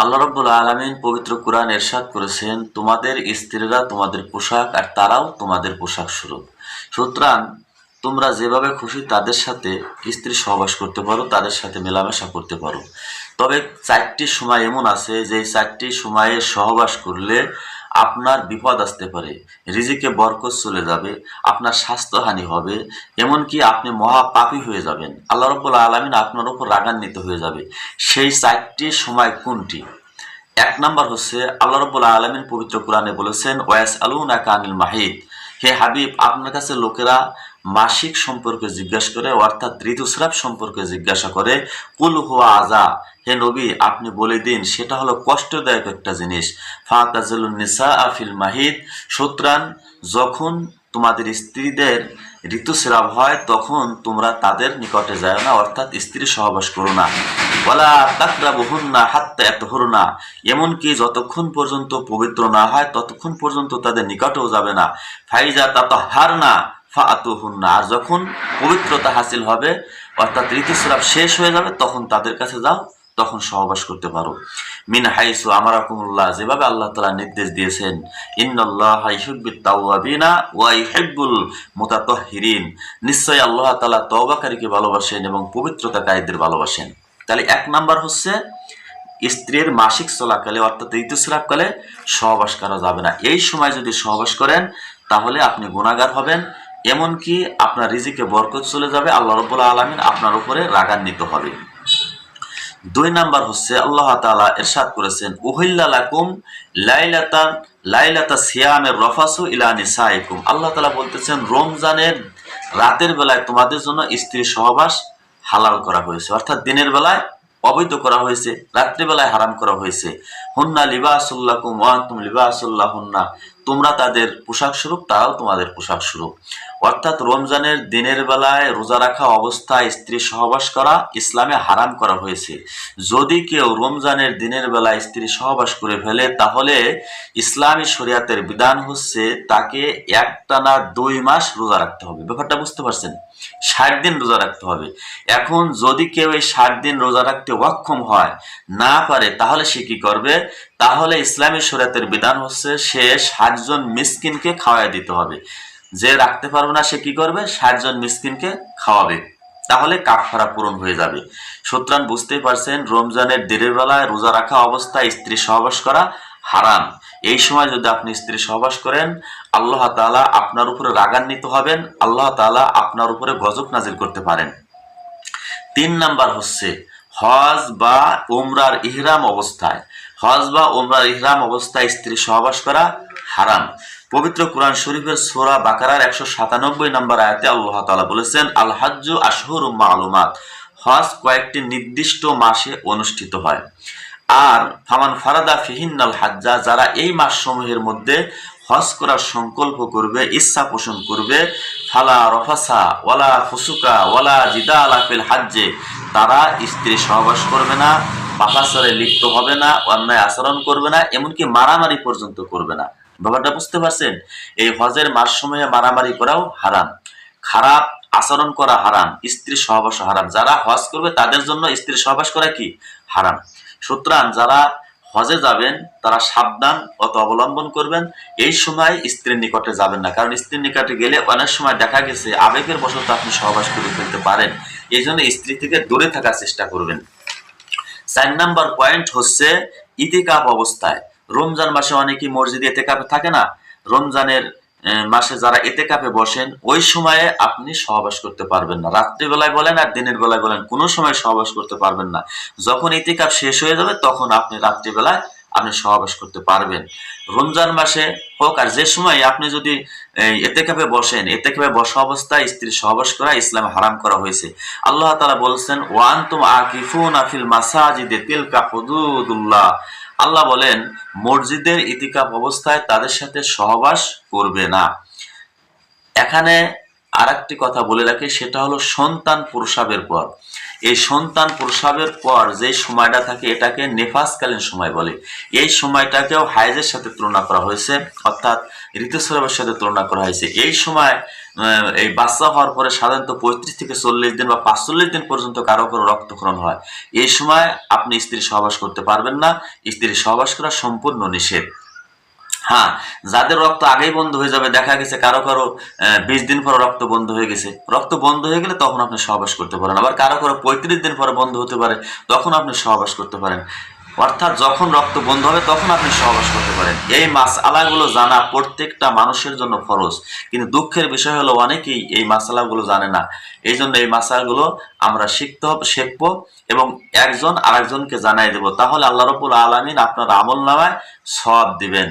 আল্লাহ রব্বুল আলমিন পবিত্র কোরআন এরশাদ করেছেন, তোমাদের স্ত্রীরা তোমাদের পোশাক আর তারাও তোমাদের পোশাক স্বরূপ। সুতরাং তোমরা যেভাবে খুশি তাদের সাথে স্ত্রী সহবাস করতে পারো, তাদের সাথে মেলামেশা করতে পারো। তবে চারটি সময় এমন আছে যে চারটি সময়ে সহবাস করলে আপনার বিপদ আসতে পারে, রিজিকে বরকত চলে যাবে, আপনার স্বাস্থ্যহানি হবে, এমনকি আপনি মহাপাপী হয়ে যাবেন। আল্লাহ রব্বুল আলমিন আপনার উপর রাগান্বিত হয়ে যাবে। সেই চারটি সময় কোনটি? এক নম্বর হচ্ছে, আল্লাহ রব্বুল আলমিন পবিত্র কোরআনে বলেছেন ওয়াস আলুনা কানিল মাহিদ হে হাবিব, আপনার কাছে লোকেরা মাসিক সম্পর্কে জিজ্ঞাসা করে, অর্থাৎ ঋতুস্রাব সম্পর্কে জিজ্ঞাসা করে, কুল হুয়া আজা হে নবী, আপনি বলে দিন, সেটা হলো কষ্টদায়ক একটা জিনিস। ফাতাজুল নিসা আফিল মাহিদ সুতরাং যখন তোমাদের স্ত্রীদের ঋতুস্রাব হয়, তখন তোমরা তাদের নিকটে যায় না, অর্থাৎ স্ত্রী সহবাস করো না। বলা তাকরা বহুন না হাত্তা এত হরো না এমনকি যতক্ষণ পর্যন্ত পবিত্র না হয়, ততক্ষণ পর্যন্ত তাদের নিকটেও যাবে না। ফাইজা তাত হার না ফাতুহুন্না আর যখন পবিত্রতা হাসিল হবে, অর্থাৎ ঋতুস্রাব শেষ হয়ে যাবে, তখন তাদের কাছে যাও। তখন সহবাস করতে পারো। মিন হাইসু আমারাকুমুল্লাহ, যেভাবে আল্লাহ তালা নির্দেশ দিয়েছেন, ইন্নাল্লাহ ইহুব্বিত তাওয়াবিনা ওয়া ইউহিব্বুল মুতাতাহহিরিন নিশ্চয়ই আল্লাহ তাআলা তওবাকারীকে ভালোবাসেন এবং পবিত্রতাকারীদের ভালোবাসেন। তাহলে এক নাম্বার হচ্ছে, স্ত্রীর মাসিক চলাকালে অর্থাৎ ঋতুস্রাবকালে সহবাস করা যাবে না। এই সময় যদি সহবাস করেন, তাহলে আপনি গুণাগার হবেন, এমনকি আপনার রিজিকে বরকত চলে যাবে, আল্লাহ রব্বুল আলমিন আপনার উপরে রাগান্বিত হবে। দুই নাম্বার হচ্ছে আল্লাহ তাআলা এরশাদ করেছেন, উহিল্লা লাকুম লাইলাতা লাইলাতা সিয়ামের রফাসু ইলা নিসাইকুম। আল্লাহ তাআলা বলতেছেন, রমজানের রাতের বেলায় তোমাদের জন্য স্ত্রী সহবাস হালাল করা হয়েছে। অর্থাৎ দিনের বেলায় অবৈধ করা হয়েছে, রাত্রিবেলায় হারাম করা হয়েছে। হুন্না লিবাসুল্লাহ লিবাসুল্লাকুম ওয়ান্তুম লিবাসুল্লাহ হুন্না তোমরা তাদের পোশাক স্বরূপ, তারাও তোমাদের পোশাক স্বরূপ। অর্থাৎ রমজানের দিনের বেলায় রোজা রাখা অবস্থায় স্ত্রী সহবাস করা ইসলামে হারাম করা হয়েছে। যদি কেউ রমজানের দিনের বেলায় স্ত্রী সহবাস করে ফেলে, তাহলে ইসলামী শরিয়াতের বিধান হচ্ছে তাকে একটানা দুই মাস রোজা রাখতে হবে। ব্যাপারটা বুঝতে পারছেন? ষাট দিন রোজা রাখতে হবে। এখন যদি কেউ এই ষাট দিন রোজা রাখতে অক্ষম হয়, না পারে, তাহলে সে কি করবে? তাহলে ইসলামী শরিয়াতের বিধান হচ্ছে সে ষাটজন মিসকিনকে খাওয়াই দিতে হবে। যে রাখতে পারবে না, সে কি করবে? ষাটজন মিসকিনকে খাওয়াবে। তাহলে কাফারা পূরণ হয়ে যাবে। সুতরাং বুঝতেই পারছেন, রমজানের দেরের বেলায় রোজা রাখা অবস্থায় স্ত্রী সহবাস করা হারাম। এই সময় যদি আপনি স্ত্রী সহবাস করেন, আল্লাহ তাআলা আপনার উপরে রাগান্বিত হবেন, আল্লাহ তাআলা আপনার উপরে গজব নাজিল করতে পারেন। তিন নাম্বার হচ্ছে হজ বা উমরার ইহরাম অবস্থায়। হজ বা উমরার ইহরাম অবস্থায় স্ত্রী সহবাস করা হারাম। পবিত্র কোরআন শরীফের সোরা বাকারার একশো সাতানব্বই নম্বর আয়াতে আল্লাহ তাআলা বলেছেন আল আশহুর মালুমাত। হজ কয়েকটি নির্দিষ্ট মাসে অনুষ্ঠিত হয়। আর ফামান ফারাদা ফিহিন্নাল হাজ্জা, যারা এই মাসসমূহের মধ্যে হজ করার সংকল্প করবে, ইচ্ছা পোষণ করবে, ফালা রফাসা ওয়ালা ফুসুকা ওয়ালা জিদা আলাফিল হাজ্জে, তারা স্ত্রী সহবাস করবে না। পাপাচারে লিপ্ত হবে না, অন্যায় আচরণ করবে না, এমনকি মারামারি পর্যন্ত করবে না। ব্যাপারটা বুঝতে পারছেন? এই হজের মাস সময়ে মারামারি করাও হারাম। খারাপ আচরণ করা হারাম স্ত্রী সহবাস হারাম। যারা হজ করবে, তাদের জন্য স্ত্রী সহবাস করা কি? হারাম। সুতরাং যারা হজে যাবেন, তারা সাবধান অত অবলম্বন করবেন। এই সময় স্ত্রীর নিকটে যাবেন না, কারণ স্ত্রীর নিকটে গেলে অনেক সময় দেখা গেছে, আবেগের বশত আপনি সহবাস করে ফেলতে পারেন। এই জন্য স্ত্রী থেকে দূরে থাকার চেষ্টা করবেন। চার নাম্বার পয়েন্ট হচ্ছে ইতিকাপ অবস্থায়। রমজান মাসে অনেকেই মসজিদে এতেকাপে থাকে না। রমজানের মাসে যারা এতে কাপে বসেন, ওই সময়ে আপনি সহবাস করতে পারবেন না। রাত্রিবেলায় বলেন আর দিনের বেলায় বলেন, কোনো সময় সহবাস করতে পারবেন না। যখন ইতিকাপ শেষ হয়ে যাবে, তখন আপনি রাত্রিবেলায় আপনি সহবাস করতে পারবেন। রমজান মাসে হোক, আর যে সময় আপনি যদি এতে এতেকাপে বসেন এতেকাপে বসা অবস্থায় স্ত্রী সহবাস করা ইসলামে হারাম করা হয়েছে। আল্লাহ তাআলা বলছেন ওয়ান তুম আকিফুন আফিল মাসাজিদে তিলকা হুদুদুল্লাহ। আল্লাহ বলেন, মসজিদের ইতিকাপ অবস্থায় তাদের সাথে সহবাস করবে না। এখানে আরেকটি কথা বলে রাখি, সেটা হলো সন্তান প্রসাবের পর। এই সন্তান প্রসবের পর যে সময়টা থাকে, এটাকে নেফাসকালীন সময় বলে। এই সময়টাকেও হাইজের সাথে তুলনা করা হয়েছে, অর্থাৎ ঋতুস্রাবের সাথে তুলনা করা হয়েছে। এই সময় এই বাচ্চা হওয়ার পরে সাধারণত পঁয়ত্রিশ থেকে চল্লিশ দিন বা পাঁচচল্লিশ দিন পর্যন্ত কারও কারও রক্তক্ষরণ হয়। এই সময় আপনি স্ত্রী সহবাস করতে পারবেন না। স্ত্রী সহবাস করা সম্পূর্ণ নিষেধ। হ্যাঁ যাদের রক্ত আগেই বন্ধ হয়ে যাবে, দেখা গেছে কারও কারও বিশ দিন পরে রক্ত বন্ধ হয়ে গেছে। রক্ত বন্ধ হয়ে গেলে তখন আপনি সহবাস করতে পারেন। আবার কারও কারও পঁয়ত্রিশ দিন পরে বন্ধ হতে পারে, তখন আপনি সহবাস করতে পারেন। অর্থাৎ যখন রক্ত বন্ধ হবে, তখন আপনি সহবাস করতে পারেন। এই মাস আলাগুলো জানা প্রত্যেকটা মানুষের জন্য ফরজ। কিন্তু দুঃখের বিষয় হলো, অনেকেই এই মাসালাগুলো জানে না। এই জন্য এই মাসালাগুলো আমরা শিখতে হবে, শিখব এবং একজন আরেকজনকে জানাই দেব। তাহলে আল্লাহ রবুল আলমিন আপনার আমল নামায় সব দিবেন।